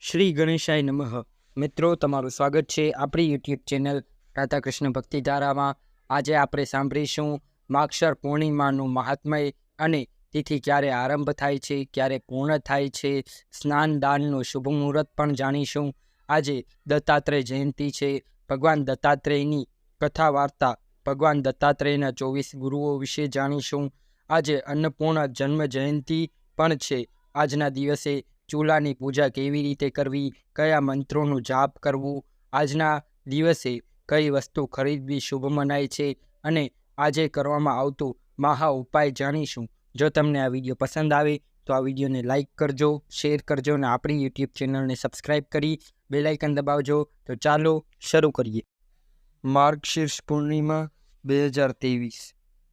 શ્રી ગણેશાય નમઃ. મિત્રો, તમારું સ્વાગત છે આપણી યુટ્યુબ ચેનલ રાધાકૃષ્ણ ભક્તિધારામાં. આજે આપણે સાંભળીશું માક્ષર પૂર્ણિમાનું મહાત્મય અને તિથિ ક્યારે આરંભ થાય છે, ક્યારે પૂર્ણ થાય છે, સ્નાન દાનનું શુભ મુહૂર્ત પણ જાણીશું. આજે દત્તાત્રેય જયંતિ છે. ભગવાન દત્તાત્રેયની કથા વાર્તા ભગવાન દત્તાત્રેયના ચોવીસ ગુરુઓ વિશે જાણીશું. આજે અન્નપૂર્ણા જન્મ જયંતિ પણ છે. આજના દિવસે ચૂલાની પૂજા કેવી રીતે કરવી, કયા મંત્રોનું જાપ કરવું, આજના દિવસે કઈ વસ્તુ ખરીદવી શુભ મનાય છે અને આજે કરવામાં આવતું મહા ઉપાય જાણીશું. જો તમને આ વીડિયો પસંદ આવે તો આ વિડીયોને લાઇક કરજો, શેર કરજો અને આપણી યુટ્યુબ ચેનલને સબસ્ક્રાઇબ કરી બેલાઇકન દબાવજો. તો ચાલો શરૂ કરીએ. માર્ગશીર્ષ પૂર્ણિમા બે હજાર ત્રેવીસ.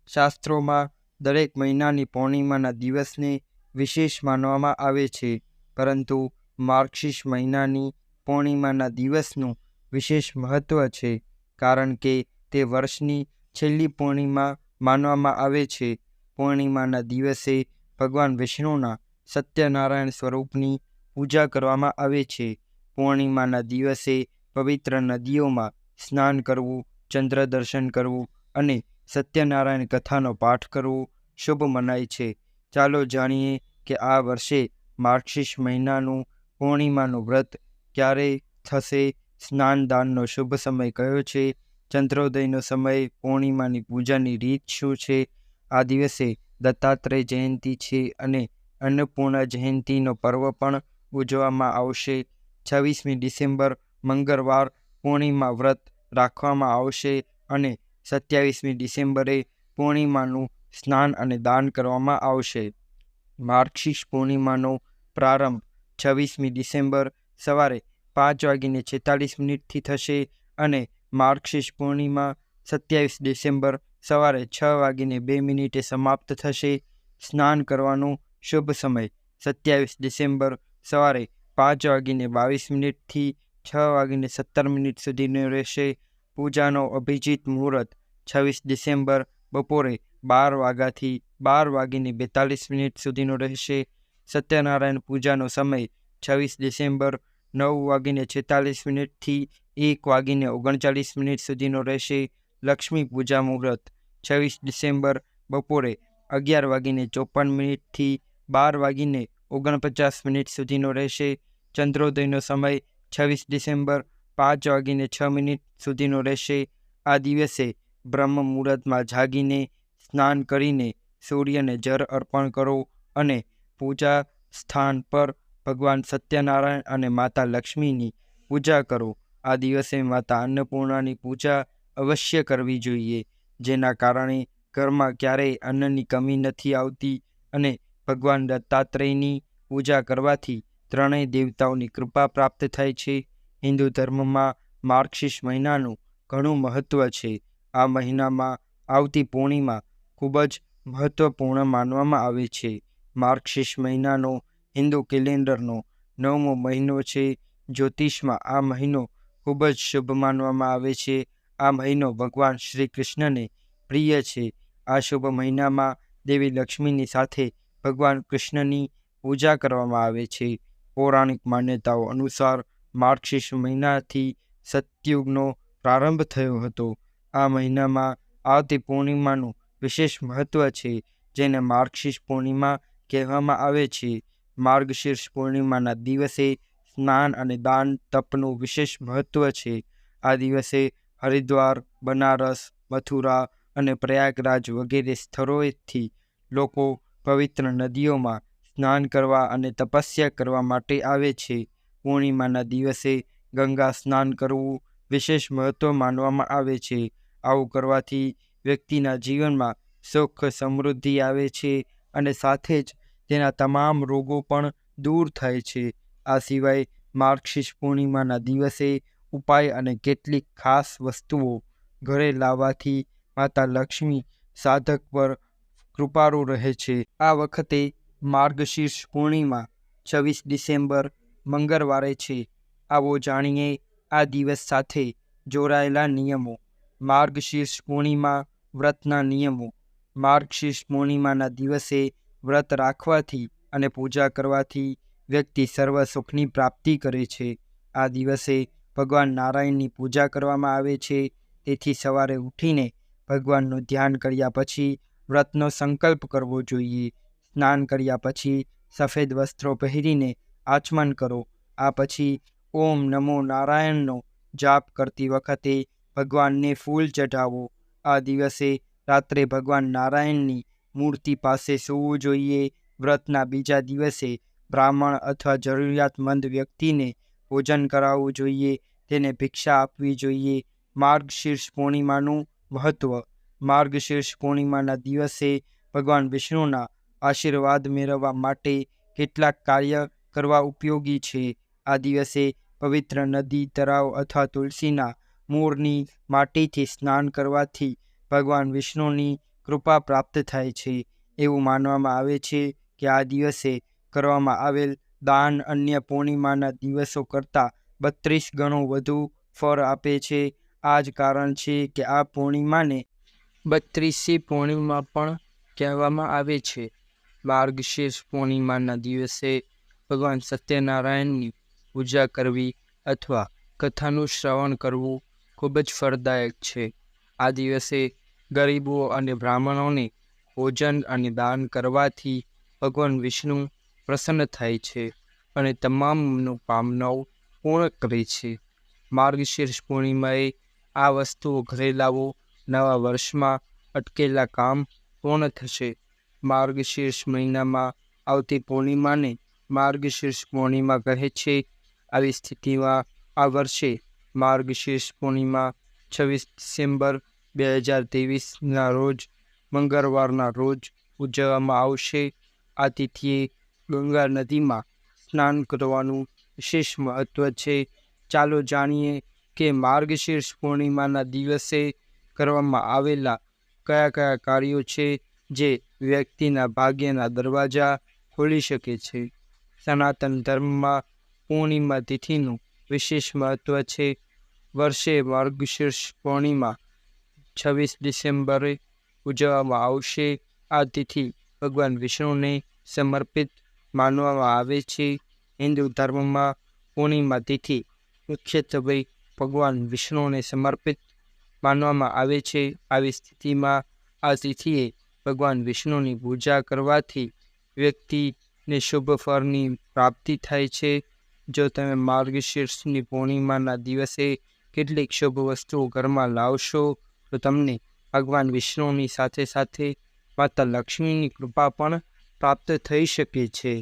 શાસ્ત્રોમાં દરેક મહિનાની પૂર્ણિમાના દિવસને વિશેષ માનવામાં આવે છે. પરંતુ માર્ગશીર્ષ મહિનાની પૂર્ણિમાના દિવસનું વિશેષ મહત્ત્વ છે, કારણ કે તે વર્ષની છેલ્લી પૂર્ણિમા માનવામાં આવે છે. પૂર્ણિમાના દિવસે ભગવાન વિષ્ણુના સત્યનારાયણ સ્વરૂપની પૂજા કરવામાં આવે છે. પૂર્ણિમાના દિવસે પવિત્ર નદીઓમાં સ્નાન કરવું, ચંદ્ર દર્શન કરવું અને સત્યનારાયણ કથાનો પાઠ કરવો શુભ મનાય છે. ચાલો જાણીએ કે આ વર્ષે માર્ગશીર્ષ મહિનાનું પૂર્ણિમાનું વ્રત ક્યારે થશે? સ્નાનદાનનો શુભ સમય કયો છે? ચંદ્રોદયનો સમય, પૂર્ણિમાની પૂજાની રીત શું છે? આ દિવસે દત્તાત્રેય જયંતિ છે અને અન્નપૂર્ણા જયંતિનો પર્વ પણ ઉજવવામાં આવશે. છવ્વીસમી ડિસેમ્બર, મંગળવાર પૂર્ણિમા વ્રત રાખવામાં આવશે અને સત્યાવીસમી ડિસેમ્બરે પૂર્ણિમાનું સ્નાન અને દાન કરવામાં આવશે. માર્ગશીર્ષ પૂર્ણિમાનો પ્રારંભ છવ્વીસમી ડિસેમ્બર સવારે પાંચ વાગીને છેતાલીસ મિનિટથી થશે અને માર્ગશીર્ષ પૂર્ણિમા સત્યાવીસ ડિસેમ્બર સવારે છ વાગીને બે મિનિટે સમાપ્ત થશે. સ્નાન કરવાનો શુભ સમય સત્યાવીસ ડિસેમ્બર સવારે પાંચ વાગીને બાવીસ મિનિટથી છ વાગીને સત્તર મિનિટ સુધીનો રહેશે. પૂજાનો અભિજીત મુહૂર્ત છવ્વીસ ડિસેમ્બર બપોરે બાર વાગ્યાથી બાર વાગીને બેતાલીસ મિનિટ સુધીનો રહેશે. સત્યનારાયણ પૂજાનો સમય છવ્વીસ ડિસેમ્બર નવ વાગીને છેતાલીસ મિનિટથી એક વાગીને ઓગણચાલીસ મિનિટ સુધીનો રહેશે લક્ષ્મી પૂજા મુહૂર્ત. છવ્વીસ ડિસેમ્બર બપોરે અગિયાર વાગીને ચોપન મિનિટથી બાર વાગીને ઓગણપચાસ મિનિટ સુધીનો રહેશે. ચંદ્રોદયનો સમય છવ્વીસ ડિસેમ્બર પાંચ વાગીને છ મિનિટ સુધીનો રહેશે. આ દિવસે બ્રહ્મ મુહૂર્તમાં જાગીને સ્નાન કરીને સૂર્યને જળ અર્પણ કરો અને પૂજા સ્થાન પર ભગવાન સત્યનારાયણ અને માતા લક્ષ્મીની પૂજા કરો. આ દિવસે માતા અન્નપૂર્ણાની પૂજા અવશ્ય કરવી જોઈએ, જેના કારણે ઘરમાં ક્યારેય અન્નની કમી નથી આવતી અને ભગવાન દત્તાત્રેયની પૂજા કરવાથી ત્રણેય દેવતાઓની કૃપા પ્રાપ્ત થાય છે. હિન્દુ ધર્મમાં માર્ગશીર્ષ મહિનાનું ઘણું મહત્ત્વ છે. આ મહિનામાં આવતી પૂર્ણિમા ખૂબ જ મહત્ત્વપૂર્ણ માનવામાં આવે છે. માર્ગશીર્ષ મહિનાનો, હિન્દુ કેલેન્ડરનો નવમો મહિનો છે. જ્યોતિષમાં આ મહિનો ખૂબ જ શુભ માનવામાં આવે છે. આ મહિનો ભગવાન શ્રી કૃષ્ણને પ્રિય છે. આ શુભ મહિનામાં દેવી લક્ષ્મીની સાથે ભગવાન કૃષ્ણની પૂજા કરવામાં આવે છે. પૌરાણિક માન્યતાઓ અનુસાર માર્ગશીર્ષ મહિનાથી સતયુગનો પ્રારંભ થયો હતો. આ મહિનામાં આવતી પૂર્ણિમાનું વિશેષ મહત્ત્વ છે, જેને માર્ગશીર્ષ પૂર્ણિમા કહેવામાં આવે છે. માર્ગશીર્ષ પૂર્ણિમાના દિવસે સ્નાન અને દાન તપનું વિશેષ મહત્ત્વ છે. આ દિવસે હરિદ્વાર, બનારસ, મથુરા અને પ્રયાગરાજ વગેરે સ્થળોએથી લોકો પવિત્ર નદીઓમાં સ્નાન કરવા અને તપસ્યા કરવા માટે આવે છે. પૂર્ણિમાના દિવસે ગંગા સ્નાન કરવું વિશેષ મહત્ત્વ માનવામાં આવે છે. આવું કરવાથી વ્યક્તિના જીવનમાં સુખ સમૃદ્ધિ આવે છે અને સાથે જ તેના તમામ રોગો પણ દૂર થાય છે. આ સિવાય માર્ગશીર્ષ પૂર્ણિમાના દિવસે ઉપાય અને કેટલીક ખાસ વસ્તુઓ ઘરે લાવવાથી માતા લક્ષ્મી સાધક પર કૃપાળુ રહે છે. આ વખતે માર્ગશીર્ષ પૂર્ણિમા છવ્વીસ ડિસેમ્બર મંગળવારે છે. આવો જાણીએ આ દિવસ સાથે જોડાયેલા નિયમો. માર્ગશીર્ષ પૂર્ણિમા વ્રતના નિયમો. માર્ગશીર્ષ પૂર્ણિમાના દિવસે વ્રત રાખવાથી અને પૂજા કરવાથી વ્યક્તિ સર્વ સુખની પ્રાપ્તિ કરે છે. આ દિવસે ભગવાન નારાયણની પૂજા કરવામાં આવે છે. તેથી સવારે ઉઠીને ભગવાનનું ધ્યાન કર્યા પછી વ્રતનો સંકલ્પ કરવો જોઈએ. સ્નાન કર્યા પછી સફેદ વસ્ત્રો પહેરીને આચમન કરો. આ પછી ઓમ નમો નારાયણનો જાપ કરતી વખતે ભગવાનને ફૂલ ચઢાવો. આ દિવસે રાત્રે ભગવાન નારાયણની મૂર્તિ પાસે સૂવું જોઈએ. વ્રતના બીજા દિવસે બ્રાહ્મણ અથવા જરૂરિયાતમંદ વ્યક્તિને ભોજન કરાવવું જોઈએ. તેને ભિક્ષા આપવી જોઈએ. માર્ગશીર્ષ પૂર્ણિમાનું મહત્વ. માર્ગશીર્ષ પૂર્ણિમાના દિવસે ભગવાન વિષ્ણુના આશીર્વાદ મેળવવા માટે કેટલાક કાર્ય કરવા ઉપયોગી છે. આ દિવસે પવિત્ર નદી, તળાવ અથવા તુલસીના મૂળની માટીથી સ્નાન કરવાથી ભગવાન વિષ્ણુની કૃપા પ્રાપ્ત થાય છે. એવું માનવામાં આવે છે કે આ દિવસે કરવામાં આવેલ દાન અન્ય પૂર્ણિમાના દિવસો કરતાં બત્રીસ ગણું વધુ ફળ આપે છે. આ જ કારણ છે કે આ પૂર્ણિમાને બત્રીસી પૂર્ણિમા પણ કહેવામાં આવે છે. માર્ગશીર્ષ પૂર્ણિમાના દિવસે ભગવાન સત્યનારાયણની પૂજા કરવી અથવા કથાનું શ્રવણ કરવું ખૂબ જ ફળદાયક છે. આ દિવસે ગરીબો અને બ્રાહ્મણોને ભોજન અને દાન કરવાથી ભગવાન વિષ્ણુ પ્રસન્ન થાય છે અને તમામ મનોકામનાઓ પૂર્ણ કરે છે. માર્ગશીર્ષ પૂર્ણિમાએ આ વસ્તુઓ ઘરે લાવો. નવા વર્ષમાં અટકેલા કામ પૂર્ણ થશે. માર્ગશીર્ષ મહિનામાં આવતી પૂર્ણિમાને માર્ગશીર્ષ પૂર્ણિમા કહે છે. આવી સ્થિતિમાં આ વર્ષે માર્ગશીર્ષ પૂર્ણિમા છવ્વીસ ડિસેમ્બર બે હજાર ત્રેવીસના રોજ મંગળવારના રોજ ઉજવવામાં આવશે. આ તિથિએ ગંગા નદીમાં સ્નાન કરવાનું વિશેષ મહત્ત્વ છે. ચાલો જાણીએ કે માર્ગશીર્ષ પૂર્ણિમાના દિવસે કરવામાં આવેલા કયા કયા કાર્યો છે જે વ્યક્તિના ભાગ્યના દરવાજા ખોલી શકે છે. સનાતન ધર્મમાં પૂર્ણિમા તિથિનું વિશેષ મહત્ત્વ છે. વર્ષે માર્ગશીર્ષ પૂર્ણિમા છવ્વીસ ડિસેમ્બરે ઉજવવામાં આવશે. આ તિથિ ભગવાન વિષ્ણુને સમર્પિત માનવામાં આવે છે. હિન્દુ ધર્મમાં પૂર્ણિમા તિથિ મુખ્યત્વે ભગવાન વિષ્ણુને સમર્પિત માનવામાં આવે છે. આવી સ્થિતિમાં આ તિથિએ ભગવાન વિષ્ણુની પૂજા કરવાથી વ્યક્તિને શુભ ફળની પ્રાપ્તિ થાય છે. જો તમે માર્ગશીર્ષની પૂર્ણિમાના દિવસે કેટલીક શુભ વસ્તુઓ ઘરમાં લાવશો તો તમને ભગવાન વિષ્ણુની સાથે સાથે માતા લક્ષ્મીની કૃપા પણ પ્રાપ્ત થઈ શકે છે.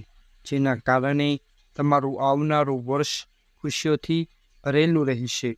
જેના કારણે તમારું આવનારું વર્ષ ખુશીઓથી ભરેલું રહેશે.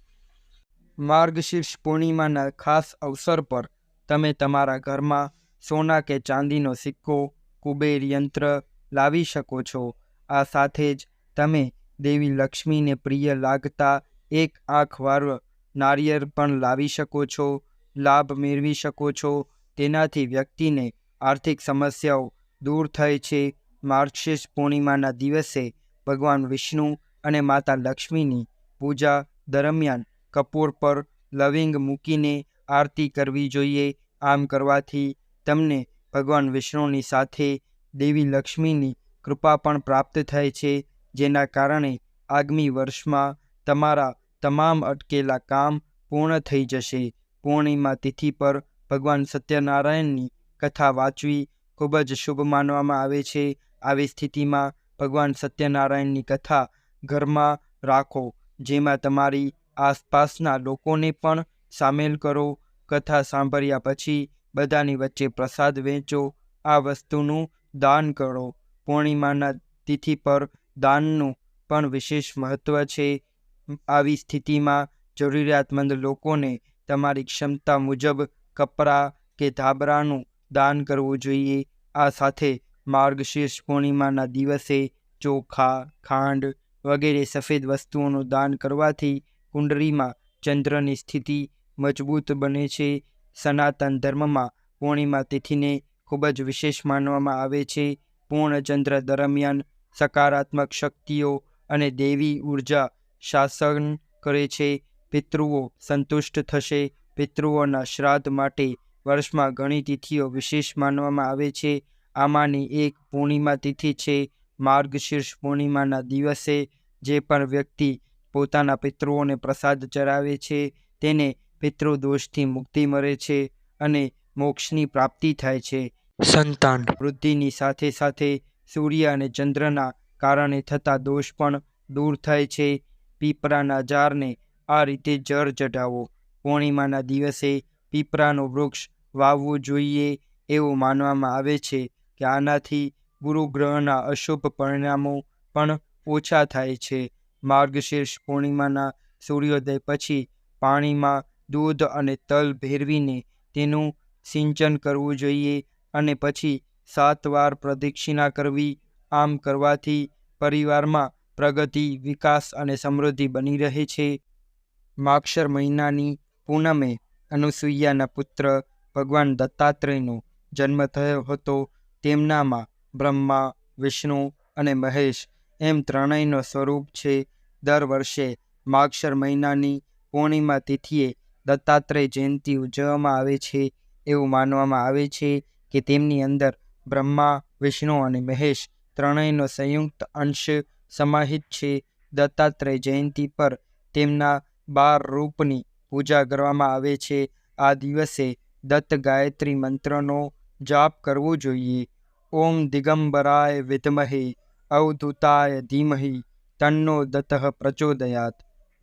માર્ગશીર્ષ પૂર્ણિમાના ખાસ અવસર પર તમે તમારા ઘરમાં સોના કે ચાંદીનો સિક્કો, કુબેર યંત્ર લાવી શકો છો. આ સાથે જ તમે દેવી લક્ષ્મીને પ્રિય લાગતા એક આંખવાળું નારિયેળ પણ લાવી શકો છો, લાભ મેળવી શકો છો. તેનાથી વ્યક્તિને આર્થિક સમસ્યાઓ દૂર થાય છે. માર્ગશીર્ષ પૂર્ણિમાના દિવસે ભગવાન વિષ્ણુ અને માતા લક્ષ્મીની પૂજા દરમિયાન કપૂર પર લવિંગ મૂકીને આરતી કરવી જોઈએ. આમ કરવાથી તમને ભગવાન વિષ્ણુની સાથે દેવી લક્ષ્મીની કૃપા પણ પ્રાપ્ત થાય છે, જેના કારણે આગામી વર્ષમાં તમારા તમામ અટકેલા કામ પૂર્ણ થઈ જશે. પૂર્ણિમા તિથિ પર ભગવાન સત્યનારાયણની કથા વાંચવી ખૂબ જ શુભ માનવામાં આવે છે. આવી સ્થિતિમાં ભગવાન સત્યનારાયણની કથા ઘરમાં રાખો, જેમાં તમારી આસપાસના લોકોને પણ સામેલ કરો. કથા સાંભળ્યા પછી બધાની વચ્ચે પ્રસાદ વહેંચો આ વસ્તુનું દાન કરો. પૂર્ણિમાના તિથિ પર દાનનું પણ વિશેષ મહત્ત્વ છે. આવી સ્થિતિમાં જરૂરિયાતમંદ લોકોને તમારી ક્ષમતા મુજબ કપડાં કે ધાબરાનું દાન કરવું જોઈએ. આ સાથે માર્ગશીર્ષ પૂર્ણિમાના દિવસે ચોખા, ખાંડ વગેરે સફેદ વસ્તુઓનું દાન કરવાથી કુંડળીમાં ચંદ્રની સ્થિતિ મજબૂત બને છે. સનાતન ધર્મમાં પૂર્ણિમા તિથિને ખૂબ જ વિશેષ માનવામાં આવે છે. પૂર્ણ ચંદ્ર દરમિયાન સકારાત્મક શક્તિઓ અને દેવી ઊર્જા શાસન કરે છે. પિતૃઓ સંતુષ્ટ થશે. પિતૃઓના શ્રાદ્ધ માટે વર્ષમાં ઘણી તિથિઓ વિશેષ માનવામાં આવે છે. આમાંની એક પૂર્ણિમા તિથિ છે. માર્ગશીર્ષ પૂર્ણિમાના દિવસે જે પણ વ્યક્તિ પોતાના પિતૃઓને પ્રસાદ ચરાવે છે તેને પિતૃદોષથી મુક્તિ મળે છે અને મોક્ષની પ્રાપ્તિ થાય છે. સંતાન. વૃદ્ધિની સાથે સાથે સૂર્ય અને ચંદ્રના કારણે થતા દોષ પણ દૂર થાય છે. પીપળાના ઝાડને આ રીતે જળ ચઢાવો. પૂર્ણિમાના દિવસે પીપળાનું વૃક્ષ વાવવું જોઈએ એવું માનવામાં આવે છે કે આનાથી ગુરુગ્રહના અશુભ પરિણામો પણ ઓછા થાય છે. માર્ગશીર્ષ પૂર્ણિમાના સૂર્યોદય પછી પાણીમાં દૂધ અને તલ ભેરવીને તેનું સિંચન કરવું જોઈએ અને પછી સાત વાર પ્રદક્ષિણા કરવી આમ કરવાથી પરિવારમાં પ્રગતિ, વિકાસ અને સમૃદ્ધિ બની રહે છે. માક્ષર મહિનાની પૂનમે અનુસૂયાના પુત્ર ભગવાન દત્તાત્રેયનો જન્મ થયો હતો. તેમનામાં બ્રહ્મા, વિષ્ણુ અને મહેશ એમ ત્રણેયનો સ્વરૂપ છે. દર વર્ષે માક્ષર મહિનાની પૂર્ણિમા તિથિએ દત્તાત્રેય જયંતિ ઉજવવામાં આવે છે. એવું માનવામાં આવે છે કે તેમની અંદર બ્રહ્મા, વિષ્ણુ અને મહેશ ત્રણેયનો સંયુક્ત અંશ સમાહિત છે દત્તાત્રેય જયંતિ પર તેમના બાર રૂપની પૂજા કરવામાં આવે છે. આ દિવસે દત્ત ગાયત્રી મંત્રનો જાપ કરવો જોઈએ. ઓમ દિગંબરાય વિદ્મહે, અવધૂતાય ધીમહિ, તન્નો દત્ત પ્રચોદયાત.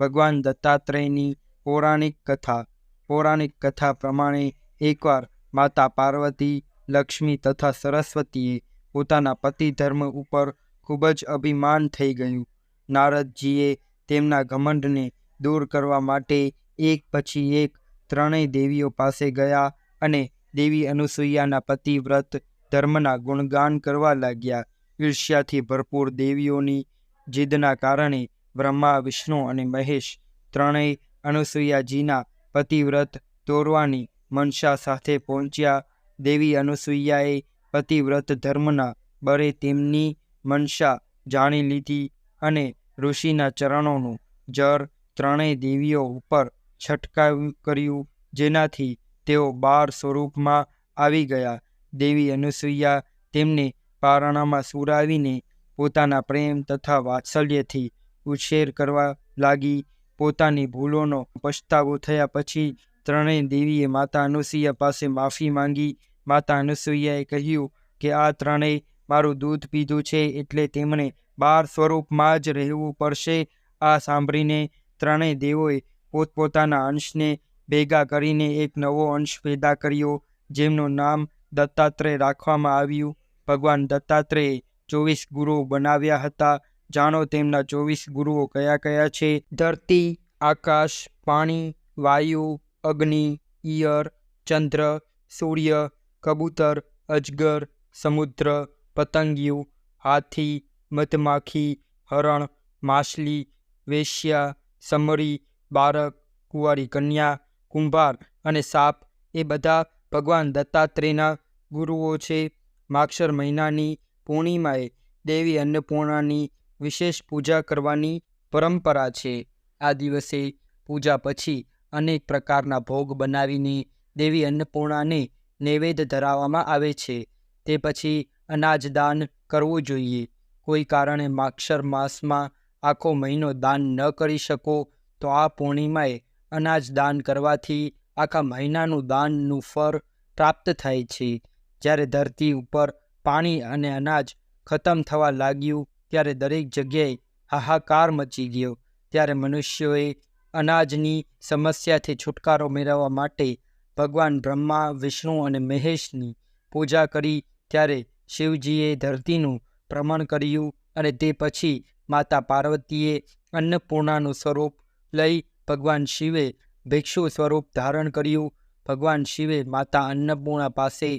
ભગવાન દત્તાત્રેયની પૌરાણિક કથા પૌરાણિક કથા પ્રમાણે એકવાર માતા પાર્વતી, લક્ષ્મી તથા સરસ્વતીએ પોતાના પતિ ધર્મ ઉપર ખૂબ જ અભિમાન થઈ ગયું. નારદજીએ તેમના ઘમંડને દૂર કરવા માટે એક પછી એક ત્રણેય દેવીઓ પાસે ગયા અને દેવી અનુસૂયાના પતિવ્રત ધર્મના ગુણગાન કરવા લાગ્યા. ઈર્ષ્યાથી ભરપૂર દેવીઓની જીદના કારણે બ્રહ્મા, વિષ્ણુ અને મહેશ ત્રણેય અનુસૂયાજીના પતિવ્રત તોરવાની મનસા સાથે પહોંચ્યા. દેવી અનુસૂયાએ પતિવ્રત ધર્મના બળે તેમની મનસા જાણી લીધી અને ઋષિના ચરણોનું જર ત્રણેય દેવીઓ ઉપર છટકાવ્યું કર્યું, જેનાથી તેઓ બાર સ્વરૂપમાં આવી ગયા. દેવી અનુસૂયા તેમને પારણામાં સુરાવીને પોતાના પ્રેમ તથા વાત્સલ્યથી ઉછેર કરવા લાગી. પોતાની ભૂલોનો પછતાવો થયા પછી ત્રણેય દેવીએ માતા અનુસૂયા પાસે માફી માંગી. માતા અનુસૂયાએ કહ્યું કે આ ત્રણેય મારું દૂધ પીધું છે એટલે તેમણે બાર સ્વરૂપમાં જ રહેવું પડશે. આ સાંભળીને ત્રણેય દેવોએ પોતપોતાના અંશને ભેગા કરીને એક નવો અંશ પેદા કર્યો, જેમનું નામ દત્તાત્રેય રાખવામાં આવ્યું. ભગવાન દત્તાત્રેયે ચોવીસ ગુરુઓ બનાવ્યા હતા. જાણો તેમના ચોવીસ ગુરુઓ કયા કયા છે? ધરતી, આકાશ, પાણી, વાયુ, અગ્નિ, ઈયર, ચંદ્ર, સૂર્ય, કબૂતર, અજગર, સમુદ્ર પતંગિયું, હાથી, મધમાખી, હરણ, માછલી, વેશ્યા, સમરી બાળક કુંવારી કન્યા, કુંભાર અને સાપ એ બધા ભગવાન દત્તાત્રેયના ગુરુઓ છે. માક્ષર મહિનાની પૂર્ણિમાએ દેવી અન્નપૂર્ણાની વિશેષ પૂજા કરવાની પરંપરા છે. આ દિવસે પૂજા પછી અનેક પ્રકારના ભોગ બનાવીને દેવી અન્નપૂર્ણાને નૈવેદ્ય ધરાવવામાં આવે છે. તે પછી અનાજ દાન કરવું જોઈએ. કોઈ કારણે માક્ષર માસમાં આખો મહિનો દાન ન કરી શકો, તો આ પૂર્ણિમાએ અનાજ દાન કરવાથી આખા મહિનાનું દાનનું ફળ પ્રાપ્ત થાય છે. જ્યારે ધરતી ઉપર પાણી અને અનાજ ખતમ થવા લાગ્યું, ત્યારે દરેક જગ્યાએ હાહાકાર મચી ગયો. ત્યારે મનુષ્યોએ અનાજની સમસ્યાથી છુટકારો મેળવવા માટે ભગવાન બ્રહ્મા, વિષ્ણુ અને મહેશની પૂજા કરી, ત્યારે શિવજીએ ધરતીનું ભ્રમણ કર્યું અને તે પછી માતા પાર્વતીએ અન્નપૂર્ણાનું સ્વરૂપ લઈ ભગવાન શિવે ભિક્ષુ સ્વરૂપ ધારણ કર્યું. ભગવાન શિવે માતા અન્નપૂર્ણા પાસે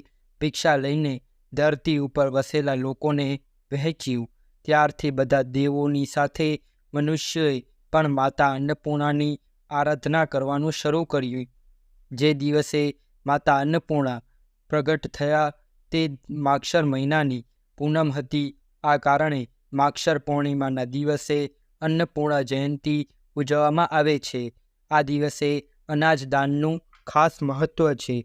ભિક્ષા લઈને ધરતી ઉપર વસેલા લોકોને વહેંચ્યું. ત્યારથી બધા દેવોની સાથે મનુષ્યોએ પણ માતા અન્નપૂર્ણાની આરાધના કરવાનું શરૂ કર્યું. જે દિવસે માતા અન્નપૂર્ણા પ્રગટ થયા તે માક્ષર મહિનાની પૂનમ હતી. આ કારણે માક્ષર પૂર્ણિમાના દિવસે અન્નપૂર્ણા જયંતિ ઉજવવામાં આવે છે. આ દિવસે અનાજ દાનનું ખાસ મહત્ત્વ છે.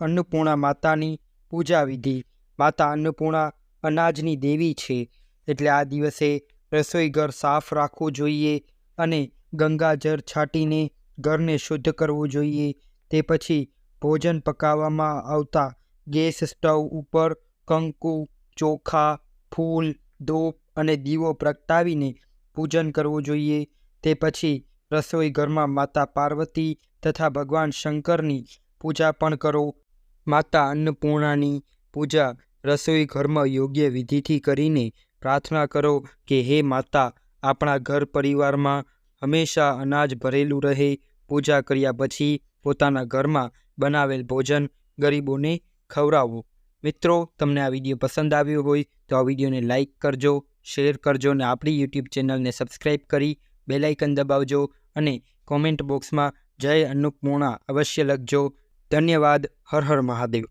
અન્નપૂર્ણા માતાની પૂજા વિધિ માતા અન્નપૂર્ણા અનાજની દેવી છે. એટલે આ દિવસે રસોઈ ઘર સાફ રાખવું જોઈએ અને ગંગાજળ છાંટીને ઘરને શુદ્ધ કરવું જોઈએ. તે પછી ભોજન પકાવવામાં આવતા ગેસ સ્ટવ ઉપર કંકુ, ચોખા, ફૂલ ધૂપ અને દીવો પ્રગટાવીને પૂજન કરવું જોઈએ. તે પછી રસોઈ ઘરમાં માતા પાર્વતી તથા ભગવાન શંકરની પૂજા પણ કરો. માતા અન્નપૂર્ણાની પૂજા રસોઈ ઘરમાં યોગ્ય વિધિથી કરીને પ્રાર્થના કરો કે, હે માતા, આપણા ઘર પરિવારમાં હંમેશા અનાજ ભરેલું રહે. પૂજા કર્યા પછી પોતાના ઘરમાં બનાવેલ ભોજન ગરીબોને ખવડાવવું. મિત્રો, તમને આ વીડિયો પસંદ આવ્યો હોય તો આ વિડીયોને લાઇક કરજો, શેર કરજો અને આપણી યુટ્યુબ ચેનલને સબસ્ક્રાઈબ કરી બેલાઇકન દબાવજો અને કોમેન્ટ બોક્સમાં જય અન્નપૂર્ણા અવશ્ય લખજો. ધન્યવાદ. હર હર મહાદેવ.